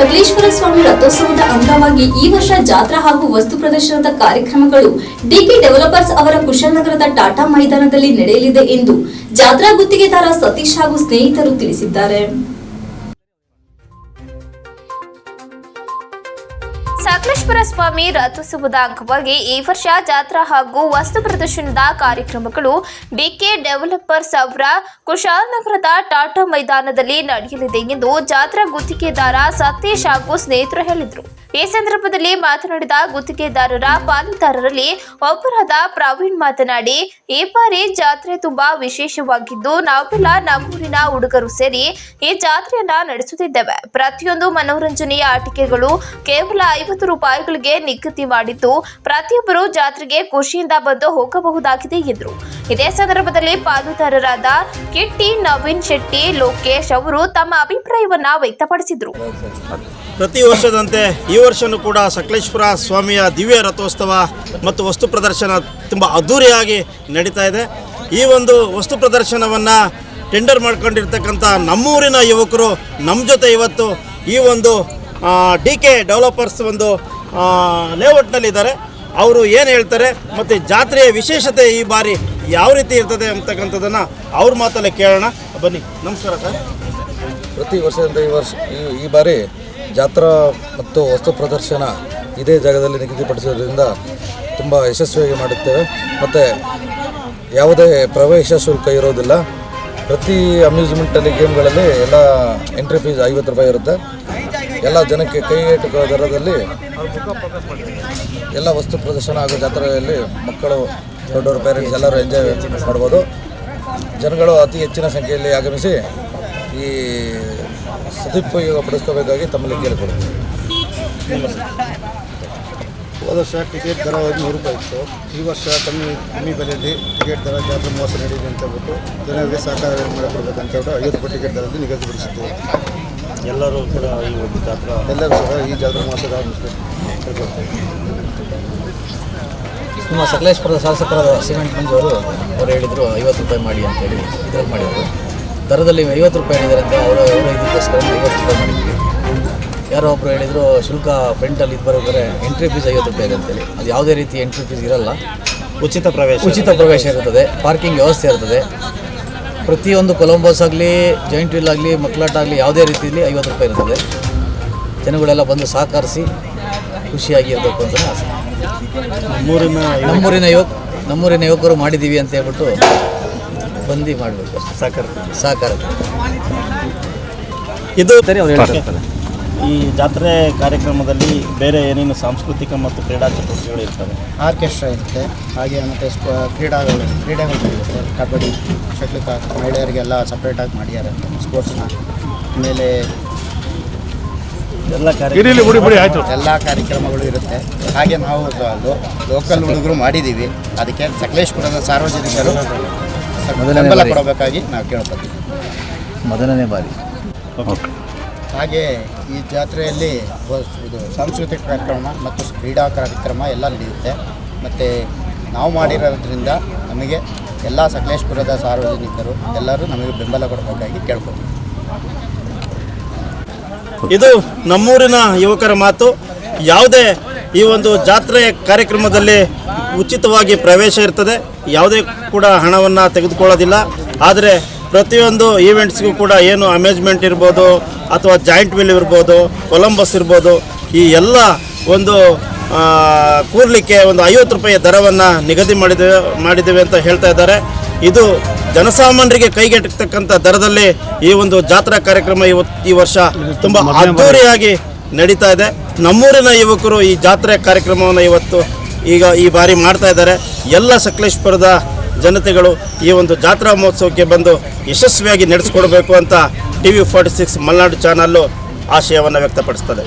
ಸಕಲೇಶ್ವರ ಸ್ವಾಮಿ ರಥೋತ್ಸವದ ಅಂಗವಾಗಿ ಈ ವರ್ಷ ಜಾತ್ರಾ ಹಾಗೂ ವಸ್ತು ಪ್ರದರ್ಶನದ ಕಾರ್ಯಕ್ರಮಗಳು ಡಿಪಿ ಡೆವಲಪರ್ಸ್ ಅವರ ಕುಶಲನಗರದ ಟಾಟಾ ಮೈದಾನದಲ್ಲಿ ನಡೆಯಲಿದೆ ಎಂದು ಜಾತ್ರಾ ಗುತ್ತಿಗೆದಾರ ಸತೀಶ್ ಹಾಗೂ ಸ್ನೇಹಿತರು ತಿಳಿಸಿದ್ದಾರೆ. ಸಕಲೇಶ್ವರ ಸ್ವಾಮಿ ರಥೋತ್ಸವದ ಅಂಗವಾಗಿ ಈ ವರ್ಷ ಜಾತ್ರಾ ಹಾಗೂ ವಸ್ತು ಪ್ರದರ್ಶನದ ಕಾರ್ಯಕ್ರಮಗಳು ಡಿಕೆ ಡೆವಲಪರ್ಸ್ ಅವರ ಕುಶಾಲನಗರದ ಟಾಟಾ ಮೈದಾನದಲ್ಲಿ ನಡೆಯಲಿದೆ ಎಂದು ಜಾತ್ರಾ ಗುತ್ತಿಗೆದಾರ ಸತೀಶ್ ಹಾಗೂ ಸ್ನೇಹಿತರು ಹೇಳಿದರು. ಈ ಸಂದರ್ಭದಲ್ಲಿ ಮಾತನಾಡಿದ ಗುತ್ತಿಗೆದಾರರ ಪಾಲುದಾರರಲ್ಲಿ ಒಬ್ಬರಾದ ಪ್ರವೀಣ್ ಮಾತನಾಡಿ, ಈ ಬಾರಿ ಜಾತ್ರೆ ತುಂಬಾ ವಿಶೇಷವಾಗಿದ್ದು, ನಾವೆಲ್ಲ ನಮ್ಮೂರಿನ ಹುಡುಗರು ಸೇರಿ ಈ ಜಾತ್ರೆಯನ್ನ ನಡೆಸುತ್ತಿದ್ದೇವೆ. ಪ್ರತಿಯೊಂದು ಮನೋರಂಜನೆಯ ಆಟಿಕೆಗಳು ಕೇವಲ ಐವತ್ತು ರೂಪಾಯಿಗಳಿಗೆ ನಿಗದಿ ಮಾಡಿದ್ದು. ಪ್ರತಿಯೊಬ್ಬರು ಜಾತ್ರೆಗೆ ಖುಷಿಯಿಂದ ಬಂದು ಹೋಗಬಹುದಾಗಿದೆ ಎಂದರು. ಇದೇ ಸಂದರ್ಭದಲ್ಲಿ ಪಾಲುದಾರರಾದ ಕಿಟ್ಟಿ, ನವೀನ್ ಶೆಟ್ಟಿ, ಲೋಕೇಶ್ ಅವರು ತಮ್ಮ ಅಭಿಪ್ರಾಯವನ್ನ ವ್ಯಕ್ತಪಡಿಸಿದರು. ಪ್ರತಿ ವರ್ಷದಂತೆ ಈ ವರ್ಷವೂ ಕೂಡ ಸಕಲೇಶ್ವರ ಸ್ವಾಮಿಯ ದಿವ್ಯ ರಥೋತ್ಸವ ಮತ್ತು ವಸ್ತು ಪ್ರದರ್ಶನ ತುಂಬ ಅದ್ಧೂರಿಯಾಗಿ ನಡೀತಾ ಇದೆ. ಈ ಒಂದು ವಸ್ತು ಪ್ರದರ್ಶನವನ್ನು ಟೆಂಡರ್ ಮಾಡ್ಕೊಂಡಿರ್ತಕ್ಕಂಥ ನಮ್ಮೂರಿನ ಯುವಕರು ನಮ್ಮ ಜೊತೆ ಇವತ್ತು ಈ ಒಂದು ಡಿ ಕೆ ಡೆವಲಪರ್ಸ್ ಒಂದು ಲೇಔಟ್ನಲ್ಲಿದ್ದಾರೆ. ಅವರು ಏನು ಹೇಳ್ತಾರೆ, ಮತ್ತು ಜಾತ್ರೆಯ ವಿಶೇಷತೆ ಈ ಬಾರಿ ಯಾವ ರೀತಿ ಇರ್ತದೆ ಅಂತಕ್ಕಂಥದ್ದನ್ನು ಅವ್ರ ಮಾತಲ್ಲೇ ಕೇಳೋಣ. ಬನ್ನಿ, ನಮಸ್ಕಾರ ಸರ್. ಪ್ರತಿ ವರ್ಷದಿಂದ ಈ ವರ್ಷ, ಈ- ಬಾರಿ ಜಾತ್ರಾ ಮತ್ತು ವಸ್ತು ಪ್ರದರ್ಶನ ಇದೇ ಜಾಗದಲ್ಲಿ ನಿಗದಿಪಡಿಸೋದ್ರಿಂದ ತುಂಬ ಯಶಸ್ವಿಯಾಗಿ ಮಾಡುತ್ತೇವೆ. ಮತ್ತು ಯಾವುದೇ ಪ್ರವೇಶ ಶುಲ್ಕ ಇರೋದಿಲ್ಲ. ಪ್ರತಿ ಅಮ್ಯೂಸ್ಮೆಂಟಲ್ಲಿ ಗೇಮ್ಗಳಲ್ಲಿ ಎಲ್ಲ ಎಂಟ್ರಿ ಫೀಸ್ ಐವತ್ತು ರೂಪಾಯಿ ಇರುತ್ತೆ. ಎಲ್ಲ ಜನಕ್ಕೆ ಕೈಗೆಟುಕುವ ದರದಲ್ಲಿ ಎಲ್ಲ ವಸ್ತು ಪ್ರದರ್ಶನ ಹಾಗೂ ಜಾತ್ರೆಯಲ್ಲಿ ಮಕ್ಕಳು, ದೊಡ್ಡವರು ಪೇರೆಂಟ್ಸ್ ಎಲ್ಲರೂ ಎಂಜಾಯ್ ಮಾಡ್ಬೋದು. ಜನಗಳು ಅತಿ ಹೆಚ್ಚಿನ ಸಂಖ್ಯೆಯಲ್ಲಿ ಆಗಮಿಸಿ ಈ ಸದುಪಯೋಗ ಪಡಿಸ್ಕೋಬೇಕಾಗಿ ತಮ್ಮಲ್ಲಿ ಕೇಳಿಕೊಡ್ತೀವಿ ಹೋದ ವರ್ಷ ಟಿಕೆಟ್ ದರ ನೂರು ರೂಪಾಯಿ ಇತ್ತು. ಈ ವರ್ಷ ಕಮ್ಮಿ ಕಮ್ಮಿ ಬೆಲೆಯಲ್ಲಿ ಟಿಕೆಟ್ ದರ ಜಾತ್ರೆ ಮೋಸ ನಡೀಲಿ ಅಂತ ಹೇಳ್ಬಿಟ್ಟು ಜನರಿಗೆ ಸಹಕಾರ ಮಾಡಿಕೊಡ್ಬೇಕಂತ ಹೇಳ್ಬಿಟ್ಟು ಐವತ್ತು ರೂಪಾಯಿ ಟಿಕೆಟ್ ದರದಲ್ಲಿ ನಿಗದಿಪಡಿಸಿದ್ದೇವೆ. ಎಲ್ಲರೂ ಕೂಡ ಈ ಒಂದು ಜಾತ್ರಾ ಎಲ್ಲರೂ ಸಹ ಈ ಜಾತ್ರಾ ಮಹೋತ್ಸವ ನಮ್ಮ ಸಕಲೇಶ್ಪುರದ ಶಾಸಕರಾದ ಸಿಮೆಂಟ್ ಮಂಜು ಅವರು ಅವರು ಹೇಳಿದರು ಐವತ್ತು ರೂಪಾಯಿ ಮಾಡಿ ಅಂತೇಳಿ ಇದ್ರಲ್ಲಿ ಮಾಡಿದರು. ದರದಲ್ಲಿ ಐವತ್ತು ರೂಪಾಯಿ ಹೇಳಿದ್ದಾರೆ ಅಂತ ಅವರು ಅವರು ಇದಕ್ಕೋಸ್ಕರ ಐವತ್ತು ರೂಪಾಯಿ ಮಾಡಿದ್ವಿ. ಯಾರೋ ಒಬ್ಬರು ಹೇಳಿದರು ಶುಲ್ಕ ಫ್ರಂಟಲ್ಲಿ ಇದು ಬರೋದ್ರೆ ಎಂಟ್ರಿ ಫೀಸ್ ಐವತ್ತು ರೂಪಾಯಿ ಇದೆ ಅಂತೇಳಿ. ಅದು ಯಾವುದೇ ರೀತಿ ಎಂಟ್ರಿ ಫೀಸ್ ಇರಲ್ಲ. ಉಚಿತ ಪ್ರವೇಶ ಉಚಿತ ಪ್ರವೇಶ ಇರುತ್ತದೆ ಪಾರ್ಕಿಂಗ್ ವ್ಯವಸ್ಥೆ ಇರ್ತದೆ. ಪ್ರತಿಯೊಂದು ಕೊಲಂಬೋಸ್ ಆಗಲಿ ಜಾಯಿಂಟ್ ವೀಲ್ ಆಗಲಿ ಮಕ್ಕಳಾಟ ಆಗಲಿ ಯಾವುದೇ ರೀತಿಯಲ್ಲಿ ಐವತ್ತು ರೂಪಾಯಿ ಇರ್ತದೆ ಜನಗಳೆಲ್ಲ ಬಂದು ಸಹಕರಿಸಿ ಖುಷಿಯಾಗಿ ಇರಬೇಕು ಅಂತ ಆಸೆ. ನಮ್ಮೂರಿನ ನಮ್ಮೂರಿನ ಯುವಕ ನಮ್ಮೂರಿನ ಯುವಕರು ಮಾಡಿದ್ದೀವಿ ಅಂತ ಹೇಳ್ಬಿಟ್ಟು ಬಂದು ಮಾಡಬೇಕು ಸಹಕಾರ. ಸಹಕಾರ. ಇದು ಈ ಜಾತ್ರೆ ಕಾರ್ಯಕ್ರಮದಲ್ಲಿ ಬೇರೆ ಏನೇನು ಸಾಂಸ್ಕೃತಿಕ ಮತ್ತು ಕ್ರೀಡಾ ಚಟುವಟಿಕೆಗಳು ಇರ್ತವೆ? ಆರ್ಕೆಸ್ಟ್ರಾ ಇರುತ್ತೆ. ಹಾಗೆ ಮತ್ತು ಸ್ಪ ಕ್ರೀಡಾಗಳು ಕ್ರೀಡೆಗಳು ಇರುತ್ತೆ ಕಬಡ್ಡಿ ಶಟ್ಲ್ ಕಾಕ್ ಮಹಿಳೆಯರಿಗೆಲ್ಲ ಸಪ್ರೇಟಾಗಿ ಮಾಡಿದ್ದಾರೆ. ಸ್ಪೋರ್ಟ್ಸ್ನ ಆಮೇಲೆ ಎಲ್ಲ ಎಲ್ಲ ಕಾರ್ಯಕ್ರಮಗಳು ಇರುತ್ತೆ. ಹಾಗೆ ನಾವು ಲೋಕಲ್ ಹುಡುಗರು ಮಾಡಿದ್ದೀವಿ ಅದಕ್ಕೆ ಸಕಲೇಶ್ಪುರದ ಸಾರ್ವಜನಿಕರು ಬೆಂಬಲ ಕೊಡಬೇಕಾಗಿ ನಾವು ಕೇಳ್ಕೊತೀವಿ. ಮೊದಲನೇ ಬಾರಿ. ಹಾಗೆ ಈ ಜಾತ್ರೆಯಲ್ಲಿ ಇದು ಸಾಂಸ್ಕೃತಿಕ ಕಾರ್ಯಕ್ರಮ ಮತ್ತು ಕ್ರೀಡಾ ಕಾರ್ಯಕ್ರಮ ಎಲ್ಲ ನಡೆಯುತ್ತೆ. ಮತ್ತು ನಾವು ಮಾಡಿರೋದ್ರಿಂದ ನಮಗೆ ಎಲ್ಲ ಸಕಲೇಶ್ಪುರದ ಸಾರ್ವಜನಿಕರು, ಎಲ್ಲರೂ ನಮಗೆ ಬೆಂಬಲ ಕೊಡಬೇಕಾಗಿ ಕೇಳ್ಕೊತೀವಿ. ಇದು ನಮ್ಮೂರಿನ ಯುವಕರ ಮಾತು. ಯಾವುದೇ ಈ ಒಂದು ಜಾತ್ರೆ ಕಾರ್ಯಕ್ರಮದಲ್ಲಿ ಉಚಿತವಾಗಿ ಪ್ರವೇಶ ಇರ್ತದೆ. ಯಾವುದೇ ಕೂಡ ಹಣವನ್ನು ತೆಗೆದುಕೊಳ್ಳೋದಿಲ್ಲ. ಆದರೆ ಪ್ರತಿಯೊಂದು ಈವೆಂಟ್ಸ್ಗೂ ಕೂಡ ಏನು ಅಮೇಜ್ಮೆಂಟ್ ಇರ್ಬೋದು ಅಥವಾ ಜಾಯಿಂಟ್ ವೀಲ್ ಇರ್ಬೋದು ಕೊಲಂಬಸ್ ಇರ್ಬೋದು ಈ ಎಲ್ಲ ಒಂದು ಕೂರಲಿಕ್ಕೆ ಒಂದು ಐವತ್ತು ರೂಪಾಯಿ ದರವನ್ನು ನಿಗದಿ ಮಾಡಿದ್ದೇವೆ ಮಾಡಿದ್ದೇವೆ ಅಂತ ಹೇಳ್ತಾ ಇದ್ದಾರೆ. ಇದು ಜನಸಾಮಾನ್ಯರಿಗೆ ಕೈಗೆಟಕ್ತಕ್ಕಂಥ ದರದಲ್ಲಿ ಈ ಒಂದು ಜಾತ್ರಾ ಕಾರ್ಯಕ್ರಮ ಇವತ್ತು ಈ ವರ್ಷ ತುಂಬ ಅದ್ಧೂರಿಯಾಗಿ ನಡೀತಾ ಇದೆ. ನಮ್ಮೂರಿನ ಯುವಕರು ಈ ಜಾತ್ರೆ ಕಾರ್ಯಕ್ರಮವನ್ನು ಇವತ್ತು ಈಗ ಈ ಬಾರಿ ಮಾಡ್ತಾ ಇದ್ದಾರೆ. ಎಲ್ಲ ಸಕಲೇಶ್ಪುರದ ಜನತೆಗಳು ಈ ಒಂದು ಜಾತ್ರಾ ಮಹೋತ್ಸವಕ್ಕೆ ಬಂದು ಯಶಸ್ವಿಯಾಗಿ ನಡೆಸಿಕೊಡಬೇಕು ಅಂತ T V forty six Malenadu channel ಆಶಯವನ್ನು ವ್ಯಕ್ತಪಡಿಸ್ತದೆ.